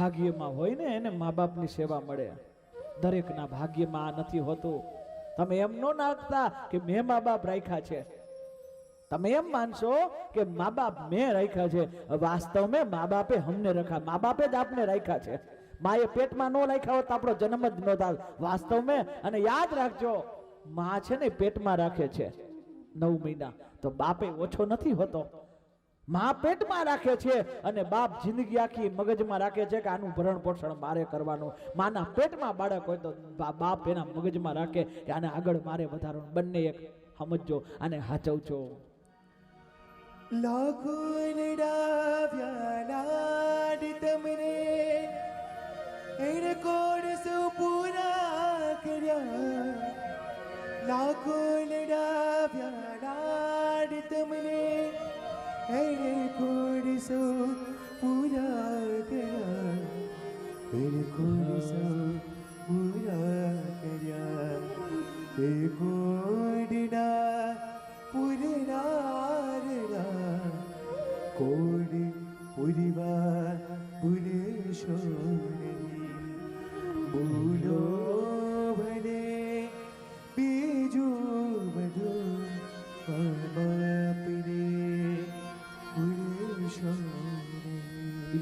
ભાગ્યમાં હોય ને એને મા બાપની સેવા મળે. દરેકના ભાગ્યમાં આ નથી હોતું. તમે એમ ન નાખતા કે મેં મા બાપ રાખ્યા છે. તમે એમ માનશો કે મા બાપ મેં રાખ્યા છે. વાસ્તવ મેં મા બાપે અમને રખા. મા બાપે જ આપને રાખ્યા છે. માએ પેટમાં ન રાખ્યા હોત આપણો જન્મ જ ન થાય વાસ્તવ મેં. અને યાદ રાખજો, મા છે ને પેટમાં રાખે છે. નવ મહિના. તો બાપે ઓછો નથી હોતો. માં પેટમાં રાખે છે અને બાપ જિંદગી આખી મગજમાં રાખે છે કે આનું ભરણ પોષણ મારે કરવાનું. માના પેટમાં બાળક હોય તો બાપ એના મગજમાં રાખે કે આને આગળ મારે વધારવાનું. બંને એક. સમજો અને હાચવજો. લાખો લડાવ્યા લાડ તમને. એને કોડ સૌ પૂરા કર્યા. લાખો કોડ સૌ પૂરા કર્યા એને કોડ સૌ પૂરા કર્યા એ કોડના પુરનારના કોડ પુરીવા ભૂલેશો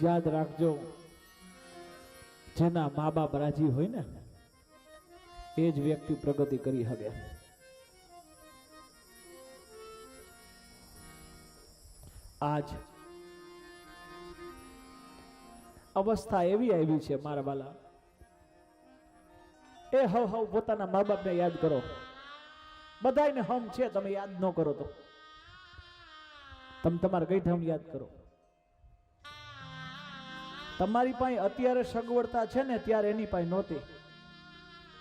યાદ રાખજો. જેના મા બાપ રાજી હોય ને, એ જ વ્યક્તિ પ્રગતિ કરી શકે. આજ અવસ્થા એવી આવી છે મારા વાલા એ હવ હવ પોતાના મા બાપને યાદ કરો. બધાને હમ છે, તમે યાદ ન કરો તો. તમે તમારા ગઈઠામ યાદ કરો. તમારી પાસે અત્યારે સગવડતા છે ને ત્યારે એની પાસે નહોતી.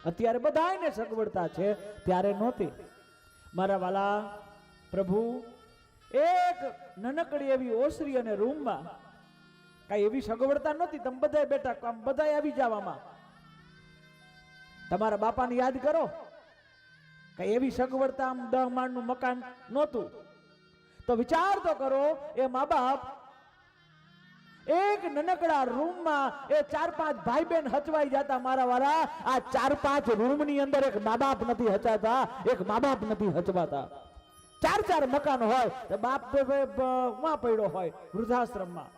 અત્યારે બધાને સગવડતા છે ત્યારે નહોતી. મારા વાલા, પ્રભુ, એક નાનકડી એવી ઓસરી અને રૂમમાં કઈ એવી સગવડતા નહોતી. તમે બધા બેઠા, આમ બધા આવી જવામાં. તમારા બાપાને યાદ કરો, કઈ એવી સગવડતા આમ દહ માળનું મકાન નહોતું. તો વિચાર તો કરો, એ મા બાપ એક નનકડા રૂમમાં એ ચાર પાંચ ભાઈ બહેન હચવાઈ જતા મારા વાળા આ ચાર પાંચ રૂમની અંદર એક મા બાપ નથી હચાતા, એક મા બાપ નથી હચવાતા. ચાર ચાર મકાન હોય તો બાપમાં પડ્યો હોય વૃદ્ધાશ્રમમાં.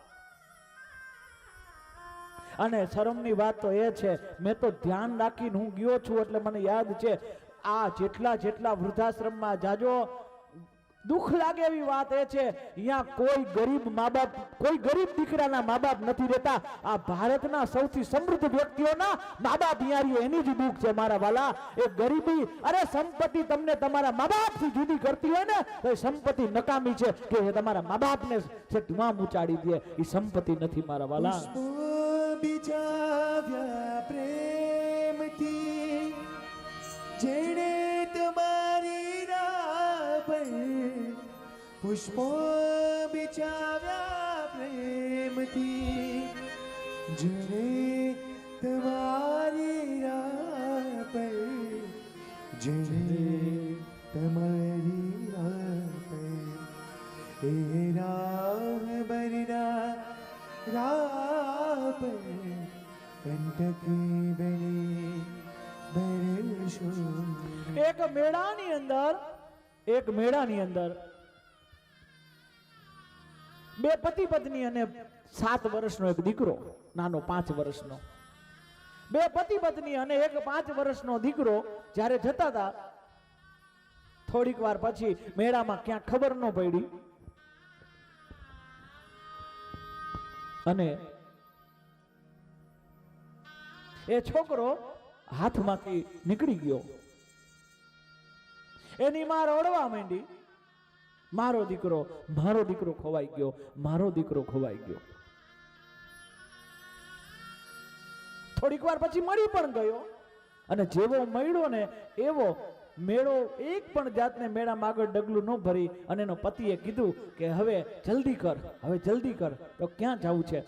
અને શરમની વાત તો એ છે, મેં તો ધ્યાન રાખીને હું ગયો છું એટલે મને યાદ છે, આ જેટલા જેટલા વૃદ્ધાશ્રમમાં જાજો દુઃખ લાગે એવી વાત એ છે અહીંયા કોઈ ગરીબ મા બાપ કોઈ ગરીબ દીકરાના મા બાપ નથી રહેતા. આ ભારતના સૌથી સમૃદ્ધ વ્યક્તિઓના મા બાપ અહીંયા એની જ દુઃખ છે મારા વાલા. એ ગરીબી, અરે સંપત્તિ તમને તમારા મા બાપથી જુદી કરતી હોય ને, તો એ સંપત્તિ નકામી છે. કે એ તમારા મા બાપને છે ધુમામ ઉચાડી દે. એ સંપત્તિ નથી મારા વાલા. બીજા પ્રેમથી. પુષ્પો બિચાવ્યા પ્રેમથી. જરે તમારી રાહ પર જેણે તમારી રાહ પર, એ રાહ બરના રાહ પર બની એક મેળાની અંદર, એક મેળાની અંદર બે પતિ પત્ની અને સાત વર્ષનો એક દીકરો, નાનો પાંચ વર્ષનો. બે પતિ પત્ની અને એક પાંચ વર્ષનો દીકરો જ્યારે જતા હતા, થોડીક વાર પછી મેળામાં ક્યાં ખબર ન પડી. અને એ છોકરો હાથમાંથી નીકળી ગયો. એની માં રડવા માંડી. મારો દીકરો મારો દીકરો ખોવાઈ ગયો, મારો દીકરો ખોવાઈ ગયો. થોડીક વાર પછી મળી પણ ગયો. અને જેવો મળ્યો ને, એવો મેળો એક પણ જાતને મેળામાં આગળ ડગલું ન ભરી અને એનો પતિએ કીધું કે હવે જલ્દી કર, હવે જલ્દી કર. તો ક્યાં જવું છે?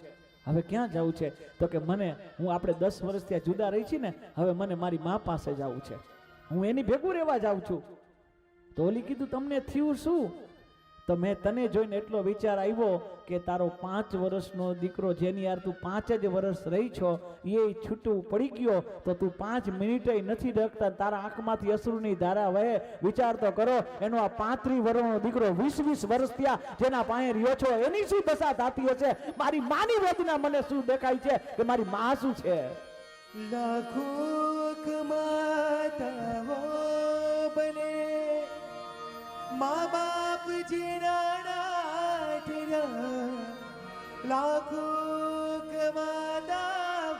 હવે ક્યાં જવું છે? તો કે મને, હું આપણે દસ વર્ષ ત્યાં જુદા રહી છીએ ને, હવે મને મારી મા પાસે જવું છે. હું એની ભેગું રહેવા જાઉં છું. તો ઓલી કીધું, તમને થયું શું? તો મેં તને જોઈને એટલો વિચાર આવ્યો કે તારો પાંચ વર્ષનો દીકરો જેની યાર તું પાંચ જ વર્ષ રહી છો, એ છૂટું પડી ગયો, તો તું પાંચ મિનિટે નથી ડકતા તારા આંખમાંથી અશ્રુની ધારા વહે. વિચાર તો કરો, એનો આ પાંત્રી વર્ષનો દીકરો વીસ વીસ વર્ષ થયા, જેના પાસે રહ્યો છો, એની શું દશા થતી હશે? મારી માની વેદના મને શું દેખાય છે કે મારી મા શું છે? લાખો કમાતા બને, મા લાખો કમાતા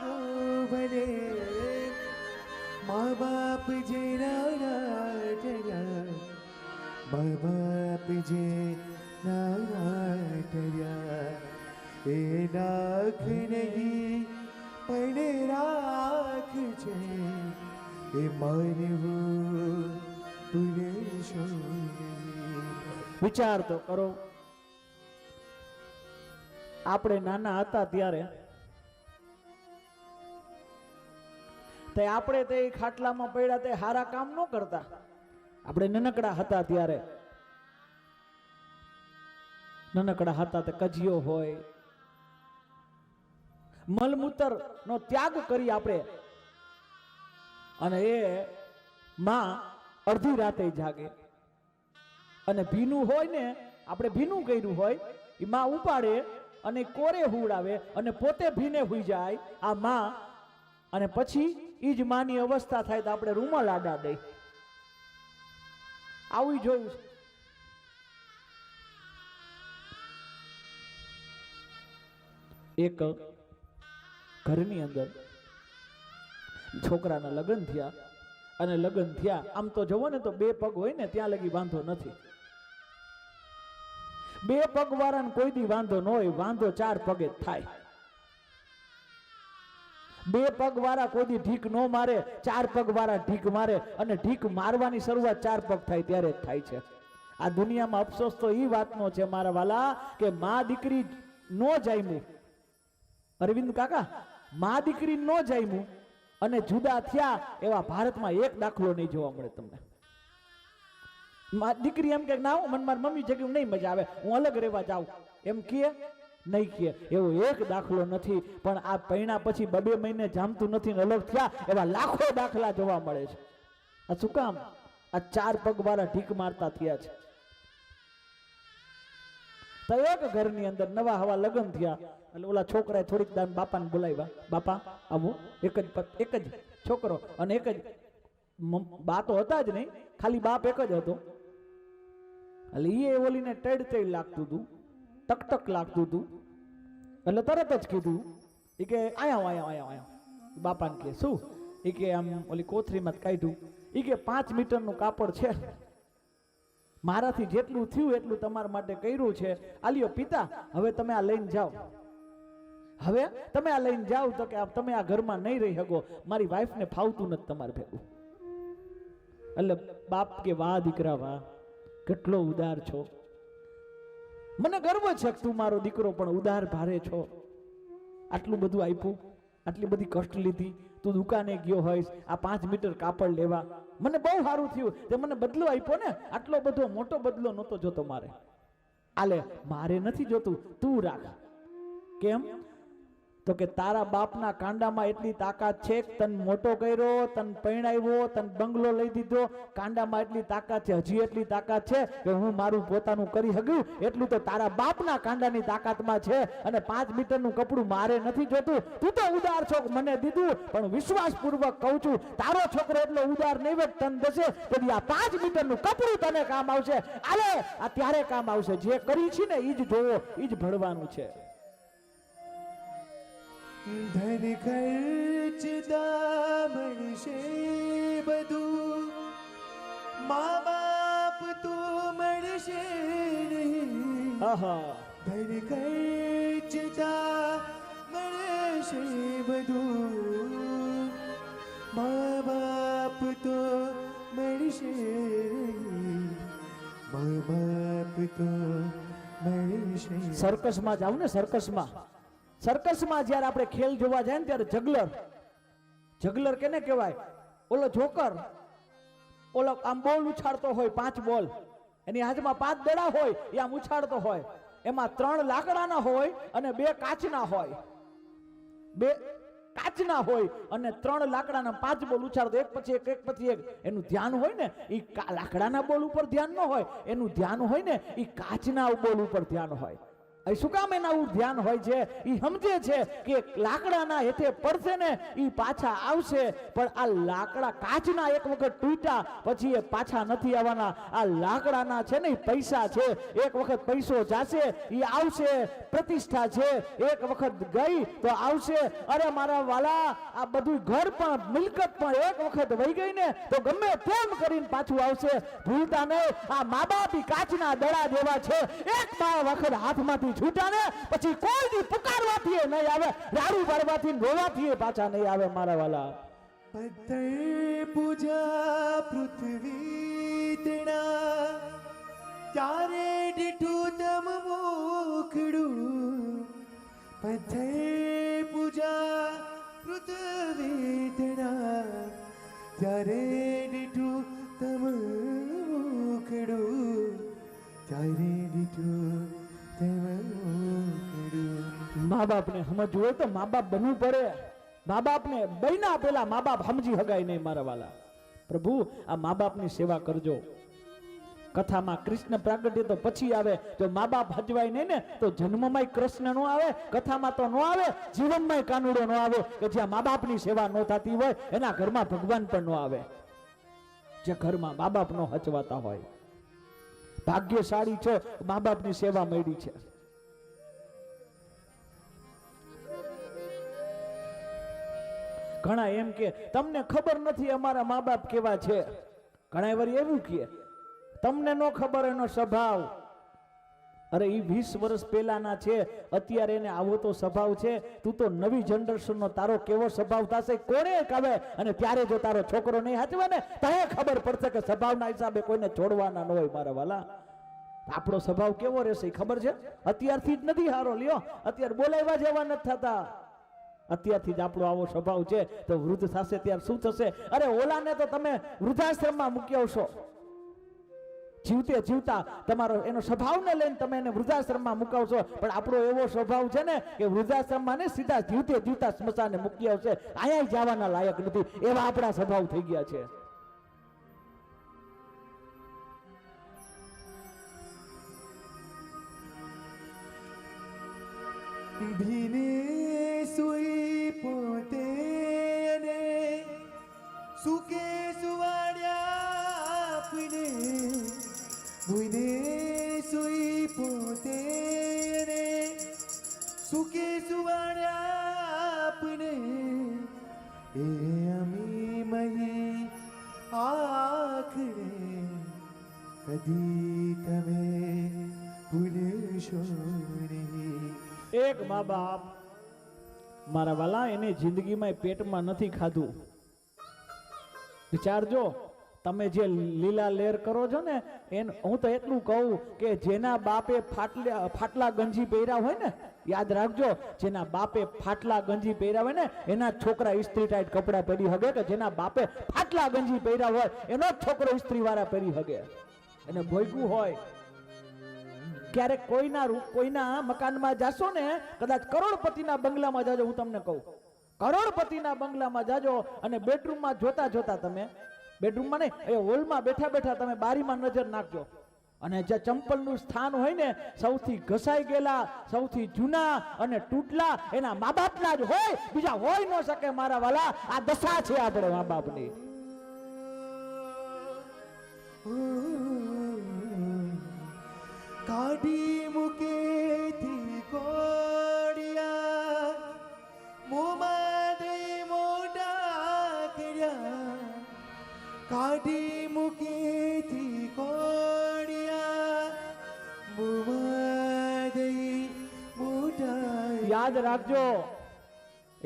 ભલે મા બાપ જે મા બાપ જે એ નાખ નહીં, પણ રાખ છે. એ માનવું પુરેશ વિચાર તો કરો. આપણે નાના હતા ત્યારે તે આપણે તે ખાટલામાં પડ્યા તે હારા કામ ન કરતા. આપણે નનકડા હતા ત્યારે. નનકડા હતા તે કજિયો હોય. મલમૂતર નો ત્યાગ કરી આપણે. અને એ માં અડધી રાતે જાગે. અને ભીનું હોય ને, આપણે ભીનું કર્યું હોય એ માં ઉપાડે અને કોરે હુડાવે અને પોતે ભીને હુઈ જાય, આ માં. અને પછી એ જ માની અવસ્થા થાય તો આપણે રૂમાલ આડા દઈ આવું જોયું છે. એક ઘરની અંદર છોકરાના લગ્ન થયા અને લગ્ન થયા, આમ તો જવો ને તો બે પગ હોય ને, ત્યાં લગી વાંધો નથી. બે પગ વાળાને કોઈ દી વાંધો ન હોય, વાંધો ચાર પગે થાય. બે પગ વાળા કોઈ દી ઢીક ન મારે, ચાર પગ વાળા ઢીક મારે અને ઢીક મારવાની શરૂઆત ચાર પગ થાય ત્યારે જ થાય છે. આ દુનિયામાં અફસોસ તો એ વાતનો છે મારા વાલા કે મા દીકરી નો જાયમું. અરવિંદ કાકા, મા દીકરી નો જાયમું અને જુદા થયા એવા ભારતમાં એક દાખલો નહીં જોવા મળે તમને. મા દીકરી એમ કે, ના, હું મને મારી મમ્મી જગ્યા નહીં મજા આવે. હું અલગ રહેવા જાઉં. એમ કહે નહીં કહે એવો એક દાખલો નથી. પણ આ પૈણા પછી બબે મહિને જામતું નથી ને અલગ થયા, એવા લાખો દાખલા જોવા મળે છે. આ શું કામ? આ ચાર પગ વાળા ઢીક મારતા થયા છે. તો એક ઘરની અંદર નવા હવા લગ્ન થયા. એટલે ઓલા છોકરાએ થોડીક દાન બાપાને બોલાવ્યા. બાપા, આવો. એક જ એક જ છોકરો અને એક જ બા તો હતા જ નહીં. ખાલી બાપ એક જ હતો. એટલે એ ઓલીને ટેડ ટેડ લાગતું હતું ટક ટક લાગતું હતું એટલે તરત જ કીધું એ કે આયા આયા આયા આયા બાપાને કે, શું? એ કે, આમ ઓલી કોથરીમાં કાઢ્યું. એ કે, પાંચ મીટરનું કાપડ છે. મારાથી જેટલું થયું એટલું તમારા માટે કર્યું છે. આલિયો પિતા, હવે તમે આ લઈને જાઓ. હવે તમે આ લઈને જાઓ તો કે તમે આ ઘરમાં નહીં રહી શકો. મારી વાઈફને ફાવતું નથી તમારે ભેગું. એટલે બાપ કે, વાહ દીકરા, વાહ. કેટલો ઉદાર છો. મને ગર્વ છે તું મારો દીકરો પણ ઉદાર ભારે છો. આટલું બધું આપ્યું, આટલી બધી કષ્ટ લીધી, તું દુકાને ગયો હોઈશ, આ પાંચ મીટર કાપડ લેવા. મને બહુ સારું થયું તે મને બદલો આપ્યો ને, આટલો બધો મોટો બદલો નહોતો જોતો મારે. આલે, મારે નથી જોતું, તું રાખ. કેમ? તો કે તારા બાપના કાંડામાં એટલી તાકાત છે તન મોટો કર્યો, તન પરણાવ્યો, તન બંગલો લઈ દીધો. કાંડામાં એટલી તાકાત છે, હજી એટલી તાકાત છે કે હું મારું પોતાનું કરી શક્યું એટલું તો તારા બાપના કાંડાની તાકાતમાં છે અને પાંચ મીટરનું કપડું મારે નથી જોતું. તું તો ઉદાર છો, મને દીધું, પણ વિશ્વાસપૂર્વક કહું છું, તારો છોકરો એટલો ઉદાર કે તન દશે, તેથી આ પાંચ મીટરનું કપડું તને કામ આવશે. આલે, આ ત્યારે કામ આવશે. જે કરી છે ને એ જ જોવો એ જ ભણવાનું છે. ધન ખર્ચતા મળશે બધું મા બાપ તો મળશે નહીં આહા ધન ખર્ચતા મળશે બધું મા બાપ તો મળશે નહીં મા બાપ તો મળશે સર્કસમાં જાવ ને સર્કસમાં જ્યારે આપણે ખેલ જોવા જાય ને ત્યારે જગલર જગલર કેને કહેવાય? ઓલો જોકર ઓલો આમ બોલ ઉછાળતો હોય, પાંચ બોલ એની હાથમાં પાંચ દડા હોય, એ આમ ઉછાળતો હોય. એમાં ત્રણ લાકડાના હોય અને બે કાચના હોય. બે કાચના હોય અને ત્રણ લાકડાના પાંચ બોલ ઉછાળતો, એક પછી એક એક પછી એક. એનું ધ્યાન હોય ને એ લાકડાના બોલ ઉપર ધ્યાન ન હોય. એનું ધ્યાન હોય ને એ કાચના બોલ ઉપર ધ્યાન હોય. શું કામ એના આવું ધ્યાન હોય છે? એ સમજે છે કે લાકડાના હેઠે પડશે ને એ પાછા આવશે. પણ આ લાકડા કાચના એક વખત તૂટ્યા, પછી એ પાછા નથી આવવાના. આ લાકડાના છે ને પૈસા છે. એક વખત પૈસો જાશે એ આવશે. પ્રતિષ્ઠા છે. એક વખત ગઈ તો આવશે. અરે મારા વાલા, આ બધું ઘર પણ મિલકત પણ એક વખત વહી ગઈ ને તો ગમે તેમ કરીને પાછું આવશે. ભૂલતા નહીં. આ મા બાપ કાચના દડા જેવા છે. એક બાર વખત હાથમાંથી છૂટા ને પછી કોઈ દી પુકારવાથી નહીં આવે. રાડું ભરવાથી રોવાથી પાછા નહીં આવે મારા વાલા. પથ્થર પૂજા પૃથ્વી તણા ત્યારે દીઠું તમ મોખડું. પથ્થર પૂજા પૃથ્વી તેના. ત્યારે મા બાપને સમજવું હોય તો મા બાપ બનવું પડે. મા બાપને બૈના પેલા મા બાપ સમજી હગાય નહીં મારા વાલા. પ્રભુ, આ મા બાપની સેવા કરજો. કથામાં કૃષ્ણ પ્રાગટ્ય તો પછી આવે. જો મા બાપ હજવાય નહીં ને, તો જન્મમાંય કૃષ્ણ નો આવે, કથામાં તો નો આવે, જીવનમાંય કાનુડો નો આવે. કે જ્યાં મા બાપની સેવા ન થતી હોય, એના ઘરમાં ભગવાન પણ નો આવે. જે ઘરમાં મા બાપ નો હચવાતા હોય. ભાગ્યશાળી છો મા બાપની સેવા મળી છે. ઘણા એમ કે, તમને ખબર નથી અમારા મા બાપ કેવા છે? ઘણા વાર એવું કે તમને નો ખબર એનો સ્વભાવ. અરે એ વીસ વર્ષ પહેલાના છે, અત્યારે એને આવો તો સ્વભાવ છે. તું તો નવી જનરેશનનો તારો કેવો સ્વભાવ થશે કોને કહે? અને ત્યારે જો તારો છોકરો નહીં હાચવે ને તને ખબર પડશે કે સ્વભાવના હિસાબે કોઈને છોડવાના ન હોય મારા વાલા. આપણો સ્વભાવ કેવો રહેશે ખબર છે? અત્યારથી જ નથી હારો, લ્યો. અત્યારે બોલાવ્યા જેવા નથી થતા. અત્યારથી જ આપણો આવો સ્વભાવ છે, તો વૃદ્ધ થશે ત્યારે શું થશે? અરે ઓલાને તો તમે વૃદ્ધાશ્રમમાં મૂકી આવશો. જીવતે જીવતા તમારો એનો સ્વભાવને લઈને તમે એને વૃદ્ધાશ્રમમાં મુકાવશો. પણ આપણો એવો સ્વભાવ છે ને કે વૃદ્ધાશ્રમમાં ને સીધા જીવતે જીવતા સ્મશાને મૂકી આવશે. અહીંયા જવાના લાયક નથી. એવા આપણા સ્વભાવ થઈ ગયા છે. ભીને સુકે સુવાડ્યા આપને. ભૂને સુઈ પોતે અને સુકે સુવાડ્યા આપને. એ અમી મહી આખરે કદી તમે ભૂલશો નહીં. એક મા બાપ મારા વાલા એને જિંદગીમાં પેટમાં નથી ખાધું. વિચારજો તમે જે લીલા લેર કરો છો ને, એન હું તો એટલું કહું કે જેના બાપે ફાટલા ફાટલા ગંજી પહેર્યા હોય ને, યાદ રાખજો, જેના બાપે ફાટલા ગંજી પહેર્યા હોય ને, એના છોકરા ઇસ્ત્રી ટાઈટ કપડાં પહેરી હગે કે જેના બાપે ફાટલા ગંજી પહેર્યા હોય, એનો છોકરો ઇસ્ત્રી વાળા પહેરી હગે. એને ભોયગું હોય, ક્યારેક કોઈના કોઈના મકાનમાં જાશો ને, કદાચ કરોડપતિના બંગલામાં જાજો, હું તમને કહું. કરોડપતિના બંગલામાં જાજો અને બેડરૂમમાં જોતા જોતા તમે, બેડરૂમમાં નહીં એ હોલમાં બેઠા બેઠા તમે બારીમાં નજર નાખજો. અને જે ચંપલનું સ્થાન હોય ને, સૌથી ઘસાઈ ગયેલા, સૌથી જૂના અને તૂટલા એના મા બાપના જ હોય, બીજા હોય ન શકે મારા વાલા. આ દશા છે આપણે મા બાપની કાઢી મૂકેથી કાઢી મૂકેથી કોડિયા મોમાં દઈ મોઢા યાદ રાખજો.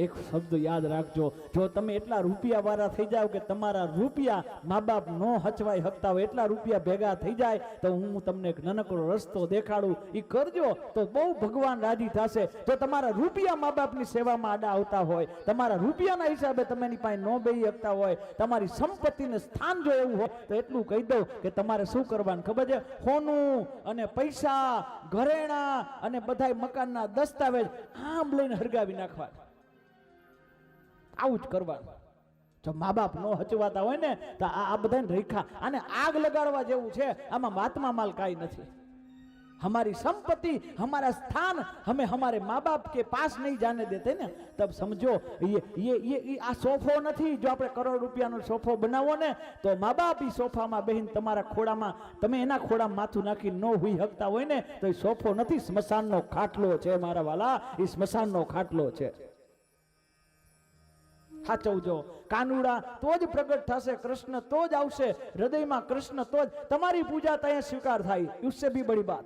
એક શબ્દ યાદ રાખજો. જો તમે એટલા રૂપિયા વાળા થઈ જાઓ કે તમારા રૂપિયા મા બાપ નો હચવાઈ હકતા હોય, એટલા રૂપિયા ભેગા થઈ જાય, તો હું તમને એક નાનકડો રસ્તો દેખાડું. એ કરજો, તો બહુ ભગવાન રાજી થશે. જો તમારા રૂપિયા મા બાપની સેવામાં આડા આવતા હોય, તમારા રૂપિયાના હિસાબે તમે એની પાસે ન બેહી શકતા હોય, તમારી સંપત્તિને સ્થાન જો એવું હોય, તો એટલું કહી દઉં કે તમારે શું કરવાનું ખબર છે? સોનું અને પૈસા, ઘરેણા અને બધાય મકાનના દસ્તાવેજ આમ લઈને હરગાવી નાખવા આવું જ કરવાનું જો મા બાપ નો હચવાતા હોય ને તો આ આ બધાને રેખા અને આગ લગાડવા જેવું છે આમાં વાતમાં માલ કાંઈ નથી हमारी संपत्ति हमारा स्थान हमें हमारे माँ बाप के पास नहीं जाने देते ने तब समझो ये ये ये ये આ સોફો નથી જો આપણે કરોડ રૂપિયાનો સોફો બનાવો ને તો મા બાપ ઈ સોફામાં બેહીન તમારા ખોડામાં તમે એના ખોડામાં માથું નાખી ન હુઈ શકતા હોય ને તો એ સોફો નથી સ્મશાનનો ખાટલો છે મારા વાલા એ સ્મશાનનો ખાટલો છે સાચવજો કાનુડા તો જ પ્રગટ થશે, કૃષ્ણ તો જ આવશે, હૃદયમાં કૃષ્ણ તો જ. તમારી પૂજા ત્યાં સ્વીકાર થાય. ઉસસે બી બડી બાત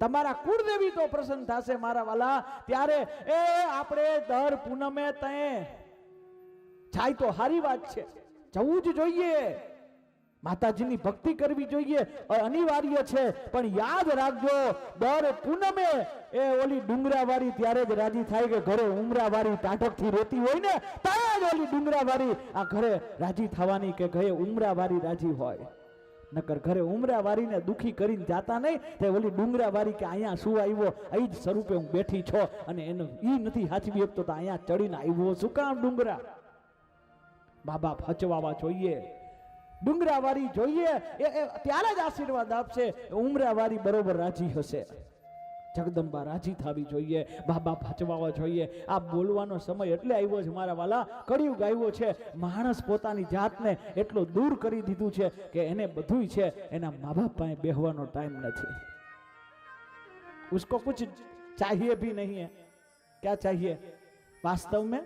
તમારા કુળદેવી તો પ્રસન્ન થશે, મારા વાલા. ત્યારે એ આપણે દર પૂનમે તય. જાય તો હારી વાત છે. જવું જ જોઈએ. માતાજીની ભક્તિ કરવી જોઈએ. અનિવાર્ય છે, પણ યાદ રાખજો, દર પૂનમે એ ઓલી ડુંગરાવાળી ત્યારે જ રાજી થાય કે ઘરે ઉમરાવાળી ટાઢકથી રહેતી હોય ને, ત્યારે જ ઓલી ડુંગરાવાળી આ ઘરે રાજી થવાની કે ઘરે ઉમરાવાળી રાજી હોય. નકર ઘરે ઉમરાવાળીને દુખી કરીને જાતા નહીં, તે ઓલી ડુંગરાવાળી કે અહીંયા શું આવ્યો, અહીં જ સ્વરૂપે હું બેઠી છો, અને એનું ઈ નથી સાચવી શકતો તો અહીંયા ચડીને આવ્યો શું કામ ડુંગરા? મા બાપ હચવાવા જોઈએ. ડુંગરાવાળી જોઈએ, એ ત્યારે જ આશીર્વાદ આપશે. ઉમરાવાળી બરોબર રાજી હશે. જગદંબા રાજી થવી જોઈએ, બાબા ભચવાવા જોઈએ. આ બોલવાનો સમય એટલે આવ્યો છે મારા વાલા. કળિયુગ આવ્યો છે. માણસ પોતાની જાતને એટલો દૂર કરી દીધું છે કે એને બધું છે, એના મા બાપ પાસે બેહવાનો ટાઈમ નથી. ઉસકો કુછ ચાહીએ ભી નહીં હે. ક્યા ચાહીએ? વાસ્તવ મેં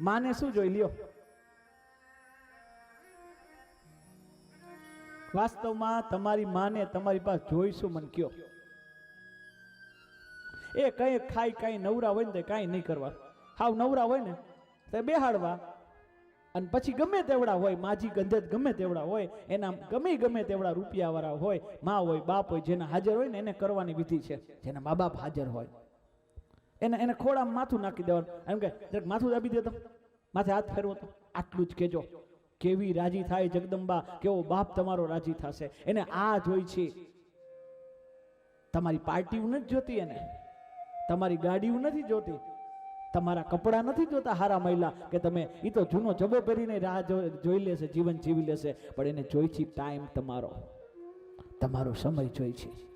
માને શું જોઈ લ્યો? વાસ્તવમાં તમારી માને તમારી પાસે જોઈશું, મન કયો. એ કઈ ખાઈ, કઈ નવરા હોય ને તે કાંઈ નહીં કરવા. હાવ નવરા હોય ને, તે બેહાડવા. અને પછી ગમે તેવડા હોય, માજી ગંધેત ગમે તેવડા હોય, એના ગમે ગમે તેવડા રૂપિયાવાળા હોય, મા હોય, બાપ હોય, જેના હાજર હોય ને, એને કરવાની વિધિ છે, જેના મા બાપ હાજર હોય. એને એને ખોડામાં માથું નાખી દેવાનું. એમ કે માથું દાબી દેતો માથે હાથ ફેરવો તો. આટલું જ કેજો કેવી રાજી થાય જગદંબા? કેવો બાપ તમારો રાજી થશે? એને આ જોઈ છે. તમારી પાર્ટીઓ નથી જોતી એને. તમારી ગાડીઓ નથી જોતી. તમારા કપડાં નથી જોતા હારા મહિલા કે તમે એ તો જૂનો જબો પહેરીને રાહ જોઈ લેશે, જીવન જીવી લેશે, પણ એને જોઈ છે ટાઈમ તમારો તમારો સમય જોઈ છે